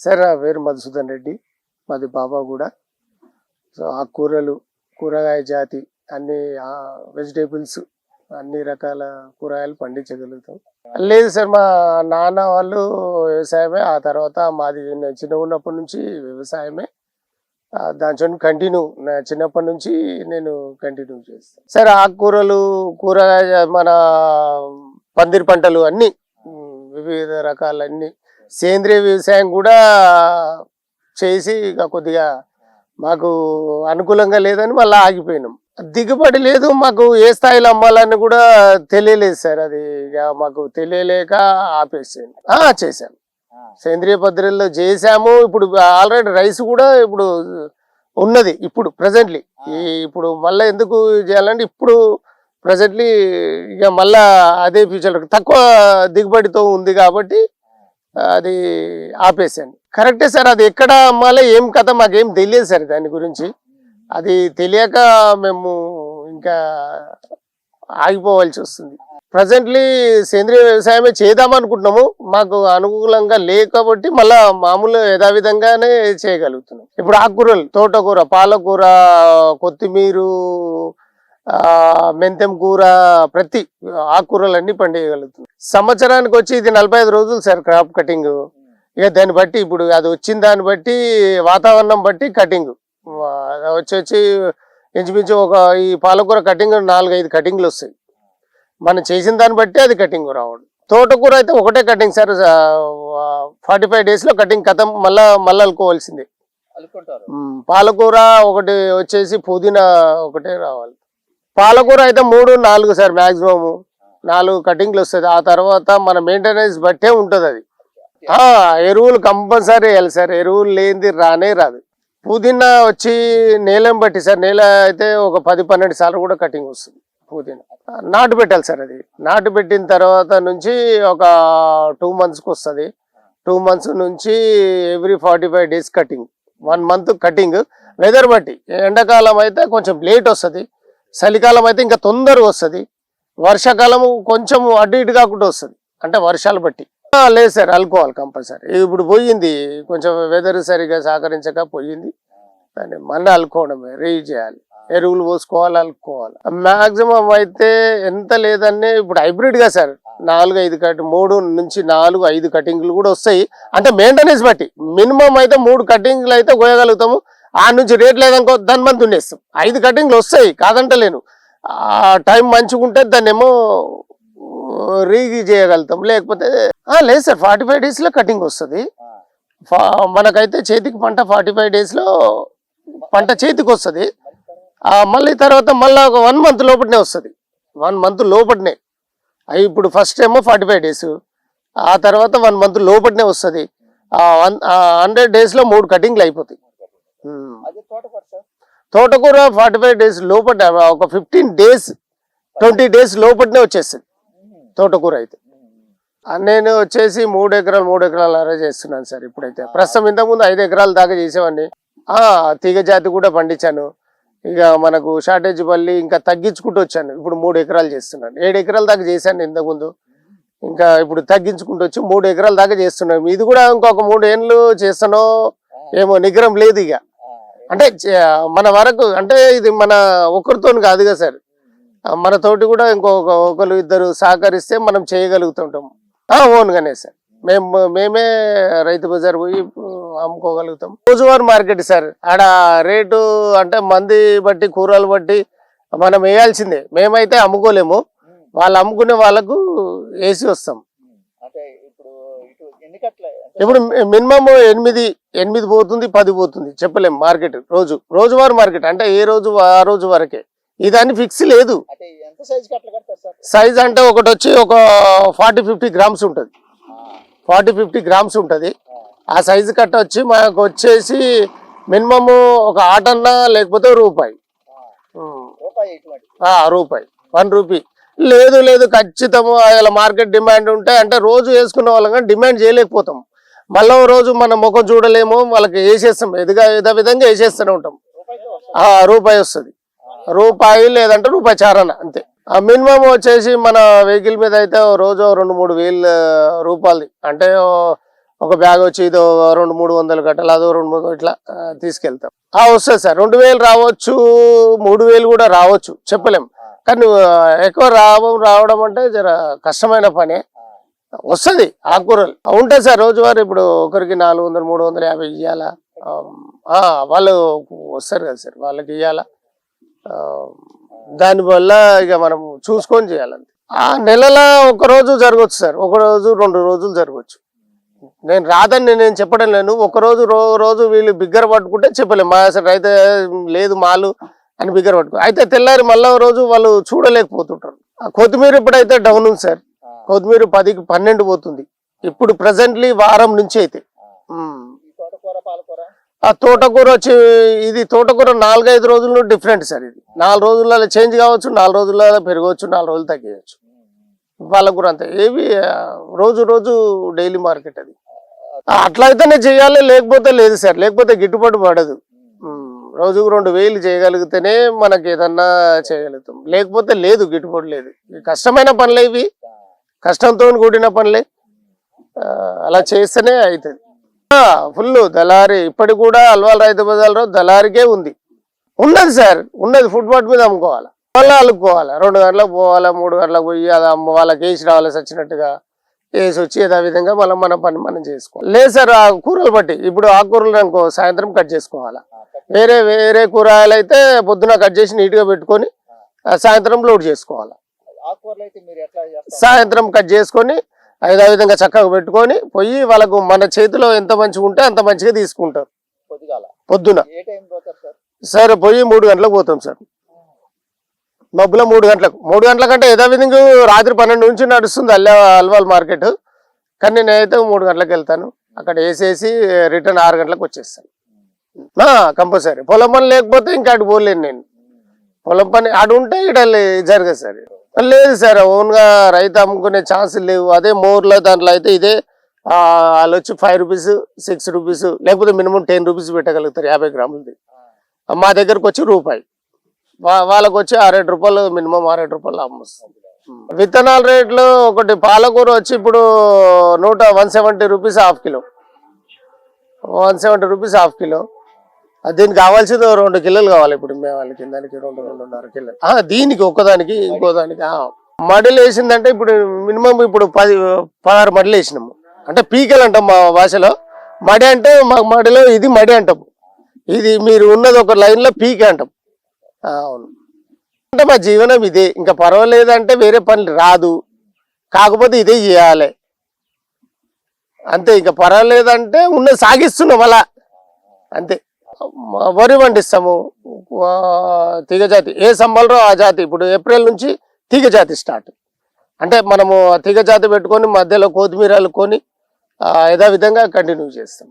Sir నా పేరు మధుసూదన్ రెడ్డి మాది బాబా కూడా సో ఆ కూరలు కూరగాయ జాతి అన్ని వెజిటేబుల్స్ అన్ని రకాల కూరగాయలు పండించగలుగుతాం. లేదు సార్ మా నాన్న వాళ్ళు వ్యవసాయమే ఆ తర్వాత మాది నేను చిన్నగా ఉన్నప్పటి నుంచి వ్యవసాయమే. ఆ, దాంతో కంటిన్యూ నా చిన్నప్పటి నుంచి నేను కంటిన్యూ చేస్తాను. సార్ ఆకుకూరలు కూరగాయ మన పందిరి పంటలు అన్నీ వివిధ రకాలన్నీ సేంద్రియ వ్యవసాయం కూడా చేసి ఇక కొద్దిగా మాకు అనుకూలంగా లేదని మళ్ళీ ఆగిపోయినాం. దిగుబడి లేదు మాకు ఏ స్థాయిలో అమ్మాలని కూడా తెలియలేదు సార్. అది ఇక మాకు తెలియలేక ఆపేసాను ఆ, చేశాను సేంద్రియ పద్ధతుల్లో చేశాము. ఇప్పుడు ఆల్రెడీ రైస్ కూడా ఇప్పుడు ఉన్నది ఇప్పుడు ప్రజెంట్లీ ఈ ఇప్పుడు మళ్ళీ ఎందుకు చేయాలంటే ఇప్పుడు ప్రజెంట్లీ ఇక మళ్ళా అదే ఫ్యూచర్ తక్కువ దిగుబడితో ఉంది కాబట్టి అది ఆపేసాను కరెక్టే సార్ అది ఎక్కడ అమ్మాలి ఏం కథ మాకేం తెలియదు సార్ దాని గురించి. అది తెలియక మేము ఇంకా ఆగిపోవాల్సి వస్తుంది. ప్రజెంట్లీ సేంద్రియ వ్యవసాయమే చేద్దాం అనుకుంటున్నాము. మాకు అనుకూలంగా లేకపోతే మళ్ళా మామూలు యథావిధంగానే చేయగలుగుతున్నాం. ఇప్పుడు ఆకుకూరలు తోటకూర పాలకూర కొత్తిమీర మెంతెం కూర ప్రతి ఆకుకూరలు అన్ని పండియగలుగుతున్నాం సంవత్సరానికి వచ్చి ఇది నలభై ఐదు రోజులు సార్ క్రాప్ కటింగ్. ఇక దాన్ని బట్టి ఇప్పుడు అది వచ్చిన దాన్ని బట్టి వాతావరణం బట్టి కటింగ్. వచ్చి వచ్చి ఇంచుమించు ఒక ఈ పాలకూర కటింగ్ నాలుగైదు కటింగ్లు వస్తాయి. మనం చేసిన దాన్ని బట్టి అది కటింగ్ రావడం. తోటకూర అయితే ఒకటే కటింగ్ సార్ ఫార్టీ ఫైవ్ డేస్లో కటింగ్ కథం మళ్ళా మళ్ళీ అల్లుకోవాల్సిందే పాలకూర ఒకటి వచ్చేసి పుదీనా ఒకటే రావాలి. పాలకూర అయితే మూడు నాలుగు సార్ మ్యాక్సిమము నాలుగు కటింగ్లు వస్తుంది. ఆ తర్వాత మన మెయింటెనెన్స్ బట్టే ఉంటుంది అది. ఎరువులు కంపల్సరీ వేయాలి సార్. ఎరువులు లేనిది రానే రాదు. పుదీనా వచ్చి నేలం బట్టి సార్. నేల అయితే ఒక పది పన్నెండు సార్లు కూడా కటింగ్ వస్తుంది పుదీనా. నాటు పెట్టాలి సార్ అది. నాటు పెట్టిన తర్వాత నుంచి ఒక టూ మంత్స్కి వస్తుంది. టూ మంత్స్ నుంచి every forty five days cutting one month cutting weather బట్టి. ఎండాకాలం అయితే కొంచెం లేట్ వస్తుంది. చలికాలం అయితే ఇంకా తొందరగా వస్తుంది. వర్షాకాలం కొంచెం అడ్డు ఇటు కాకుండా వస్తుంది. అంటే వర్షాలు బట్టి. లేదు సార్ అల్కోవాలి కంపల్సరీ ఇప్పుడు పోయింది. కొంచెం వెదర్ సరిగా సహకరించక పోయింది. దాన్ని మళ్ళీ అల్లుకోవడమే రీజ్ చేయాలి. ఎరువులు పోసుకోవాలి అల్కోవాలి మాక్సిమం అయితే ఎంత లేదన్నీ ఇప్పుడు హైబ్రిడ్గా సార్. నాలుగు ఐదు కట్ మూడు నుంచి నాలుగు ఐదు కటింగ్లు కూడా వస్తాయి. అంటే మెయింటెనెన్స్ బట్టి. మినిమం అయితే మూడు కటింగ్లు అయితే కోయగలుగుతాము. ఆ నుంచి రేట్ లేదనుకో దాని మంది ఉండేస్తాం. ఐదు కటింగ్లు వస్తాయి కాదంటలేను. ఆ టైం మంచిగా ఉంటే దాన్ని ఏమో రీగి చేయగలుగుతాం. లేకపోతే లేదు సార్ ఫార్టీ ఫైవ్ డేస్లో కటింగ్ వస్తుంది. మనకైతే చేతికి పంట ఫార్టీ ఫైవ్ డేస్లో పంట చేతికి వస్తుంది. మళ్ళీ తర్వాత మళ్ళీ ఒక వన్ మంత్ లోపలనే వస్తుంది. వన్ మంత్ లోపలనే అవి ఇప్పుడు ఫస్ట్ ఏమో ఫార్టీ ఫైవ్ డేస్ ఆ తర్వాత వన్ మంత్ లోపలనే వస్తుంది. వన్ హండ్రెడ్ డేస్లో మూడు కటింగ్లు అయిపోతాయి. తోటకూర ఫార్టీ ఫైవ్ డేస్ లోపల ఒక ఫిఫ్టీన్ డేస్ ట్వంటీ డేస్ లోపలనే వచ్చేస్తుంది తోటకూర అయితే. నేను వచ్చేసి మూడు ఎకరాలు మూడు ఎకరాలు అరే చేస్తున్నాను సార్ ఇప్పుడైతే. ప్రస్తుతం ఇంతకుముందు ఐదు ఎకరాల దాకా చేసేవాడిని. ఆ తీగ జాతి కూడా పండించాను. ఇక మనకు షార్టేజ్ వల్లి ఇంకా తగ్గించుకుంటూ వచ్చాను. ఇప్పుడు మూడు ఎకరాలు చేస్తున్నాను. ఏడు ఎకరాల దాకా చేశాను ఇంతకుముందు. ఇంకా ఇప్పుడు తగ్గించుకుంటూ వచ్చి మూడు ఎకరాల దాకా చేస్తున్నాను. ఇది కూడా ఇంకొక మూడు ఏళ్ళు చేస్తానో ఏమో నిగ్రహం లేదు ఇక. అంటే మన వరకు అంటే ఇది మన ఒకరితో కాదు కదా సార్ మన తోటి కూడా ఇంకొక ఒకరు ఇద్దరు సహకరిస్తే మనం చేయగలుగుతుంటాం ఓన్గానే సార్. మేము మేమే రైతు బజార్ పోయి అమ్ముకోగలుగుతాం. రోజువారి మార్కెట్ సార్. ఆడ రేటు అంటే మంది బట్టి కూరలు బట్టి మనం వేయాల్సిందే. మేమైతే అమ్ముకోలేము. వాళ్ళు అమ్ముకునే వాళ్ళకు వేసి వస్తాం. అంటే ఇప్పుడు ఇటు ఎన్ని కట్ల ఇప్పుడు మినిమం ఎనిమిది ఎనిమిది పోతుంది పది పోతుంది. చెప్పలేం మార్కెట్ రోజు రోజువారీ మార్కెట్ అంటే ఏ రోజు ఆ రోజు వరకే. ఇదాన్ని ఫిక్స్ లేదు. సైజ్ అంటే ఒకటి వచ్చి ఒక ఫార్టీ ఫిఫ్టీ గ్రామ్స్ ఉంటుంది. ఫార్టీ ఫిఫ్టీ గ్రామ్స్ ఉంటుంది. ఆ. సైజు కట్ట వచ్చి మనకు వచ్చేసి మినిమము ఒక ఆటన్నా లేకపోతే రూపాయి. రూపాయి. One rupee. లేదు లేదు ఖచ్చితము అలా మార్కెట్ డిమాండ్ ఉంటే అంటే రోజు వేసుకున్న వాళ్ళం కానీ డిమాండ్ చేయలేకపోతాం. మళ్ళీ రోజు మన ముఖం చూడలేము వాళ్ళకి వేసేస్తాం. ఎదుగా ఏదో విధంగా వేసేస్తూనే ఉంటాం. రూపాయి వస్తుంది. రూపాయి లేదంటే రూపాయి చారణ అంతే. ఆ మినిమం వచ్చేసి మన వెహికల్ మీద అయితే రోజు రెండు మూడు వేలు రూపాయలది. అంటే ఒక బ్యాగ్ వచ్చి ఇదో రెండు మూడు వందలు కట్టాలి అదో రెండు మూడు ఇట్లా తీసుకెళ్తాం. ఆ వస్తుంది సార్. రెండు వేలు రావచ్చు మూడు వేలు కూడా రావచ్చు. చెప్పలేం. కానీ ఎక్కువ రావడం రావడం అంటే జర కష్టమైన పనే. వస్తుంది ఆకుకూరలు ఉంటాయి సార్ రోజువారీ ఇప్పుడు ఒకరికి నాలుగు వందలు మూడు వందలు యాభై ఇవ్వాలా వాళ్ళు వస్తారు కదా సార్ వాళ్ళకి ఇవ్వాలా దానివల్ల ఇక మనం చూసుకొని చేయాలంతే. ఆ నెలల ఒక రోజు జరగవచ్చు సార్ ఒక రోజు రెండు రోజులు జరగవచ్చు నేను రాదని నేను చెప్పడం లేను ఒకరోజు రో రోజు వీళ్ళు బిగ్గర పట్టుకుంటే చెప్పలేము మా అసలు అయితే లేదు మాలు అని బిగ్గర పట్టుకో అయితే తెల్లారి మళ్ళా రోజు వాళ్ళు చూడలేకపోతుంటారు. ఆ కొత్తిమీర ఇప్పుడైతే డౌన్ ఉంది సార్ కొత్తిమీర పదికి పన్నెండు పోతుంది. ఇప్పుడు ప్రజెంట్లీ వారం నుంచి అయితే. ఆ తోటకూర వచ్చి ఇది తోటకూర నాలుగైదు రోజుల్లో డిఫరెంట్ సార్ ఇది. నాలుగు రోజులలో చేంజ్ కావచ్చు నాలుగు రోజులలో పెరగవచ్చు నాలుగు రోజులు తగ్గవచ్చు పాలకూర అంతే. ఏవి రోజు రోజు డైలీ మార్కెట్ అది. ఆ, అట్లయితేనే చేయాలి లేకపోతే లేదు సార్. లేకపోతే గిట్టుబాటు పడదు. రోజుకు రెండు వేలు చేయగలిగితేనే మనకి ఏదన్నా చేయగలుగుతాం. లేకపోతే లేదు గిట్టుబాటు లేదు. కష్టమైన పనులే ఇవి. కష్టంతో కూడిన పనులే. ఆ, అలా చేస్తేనే అవుతుంది ఫుల్ దళారి ఇప్పటికి కూడా అల్వాల్ రైతు బజార్లో దళారికే ఉంది. ఉన్నది సార్ ఉన్నది ఫుట్పాత్ మీద అమ్ముకోవాలి. మళ్ళీ అల్లుకోవాలి రెండు గంటలకు పోవాలి మూడు గంటలకు పోయి అది అమ్మ వాళ్ళకి వేసి రావాలి వచ్చినట్టుగా వేసి వచ్చి ఏదో విధంగా మళ్ళీ మన పని మనం చేసుకోవాలి. లేదు సార్ ఆ కూరలు బట్టి. ఇప్పుడు ఆకుకూరలు అనుకో సాయంత్రం కట్ చేసుకోవాలి. వేరే వేరే కూరగాయలు అయితే పొద్దున కట్ చేసి నీట్గా పెట్టుకొని ఆ సాయంత్రం లోడ్ చేసుకోవాలి. సాయంత్రం కట్ చేసుకొని ఐదో విధంగా చక్కగా పెట్టుకొని పోయి వాళ్ళకు మన చేతిలో ఎంత మంచిగా ఉంటే అంత మంచిగా తీసుకుంటారు. పొద్దున. సార్? పోయి మూడు గంటలకు పోతాం సార్. మబ్బులో మూడు గంటలకు. మూడు గంటల కంటే ఏదో విధంగా రాత్రి పన్నెండు నుంచి నడుస్తుంది అల్ల అల్వాల్ మార్కెట్. కానీ నేనైతే మూడు గంటలకు వెళ్తాను. అక్కడ వేసేసి రిటర్న్ ఆరు గంటలకు వచ్చేస్తాను. కంపల్సరీ. పొలం పని లేకపోతే ఇంకా అటు పోలేను నేను. పొలం పని అటు ఉంటే ఇక్కడ జరగదు సార్. లేదు సార్ ఓన్గా రైతు అమ్ముకునే ఛాన్స్ లేవు. అదే మోర్లో దాంట్లో అయితే ఇదే వాళ్ళు వచ్చి ఫైవ్ రూపీస్ సిక్స్ రూపీస్ లేకపోతే మినిమం టెన్ రూపీస్ పెట్టగలుగుతారు యాభై గ్రాములది. మా దగ్గరకు వచ్చి రూపాయి. వా- వాళ్ళకి వచ్చి ఆరేడు రూపాయలు మినిమం ఆరేడు రూపాయలు అమ్మొస్తుంది విత్తనాల రేట్లు ఒకటి పాలకూర వచ్చి ఇప్పుడు నూట one seventy rupees half kilo. One seventy rupees half kilo. దీనికి కావాల్సింది రెండు కిలోలు కావాలి ఇప్పుడు మేము వాళ్ళకి దానికి రెండు రెండున్నర కిలోలు దీనికి ఒక్కదానికి ఇంకో దానికి మడిలు వేసిందంటే ఇప్పుడు మినిమం ఇప్పుడు పది పదహారు మడిలు వేసినాము. అంటే పీకలు అంటాం మా భాషలో. మడి అంటే మా మడిలో ఇది మడి అంటాం. ఇది మీరు ఉన్నది ఒక లైన్లో పీక అంటాం. అవును. అంటే మా జీవనం ఇదే. ఇంకా పర్వాలేదు అంటే వేరే పనులు రాదు. కాకపోతే ఇదే చేయాలి. అంతే ఇంకా పర్వాలేదంటే ఉన్నది సాగిస్తున్నాం అలా. అంతే. వరి పండిస్తాము. తీగ జాతి. ఏ సంబలరో ఆ జాతి. ఇప్పుడు ఏప్రిల్ నుంచి తీగ జాతి స్టార్ట్. అంటే మనము తీగ జాతి పెట్టుకొని మధ్యలో కొత్తిమీరలు కొని యథావిధంగా కంటిన్యూ చేస్తాం.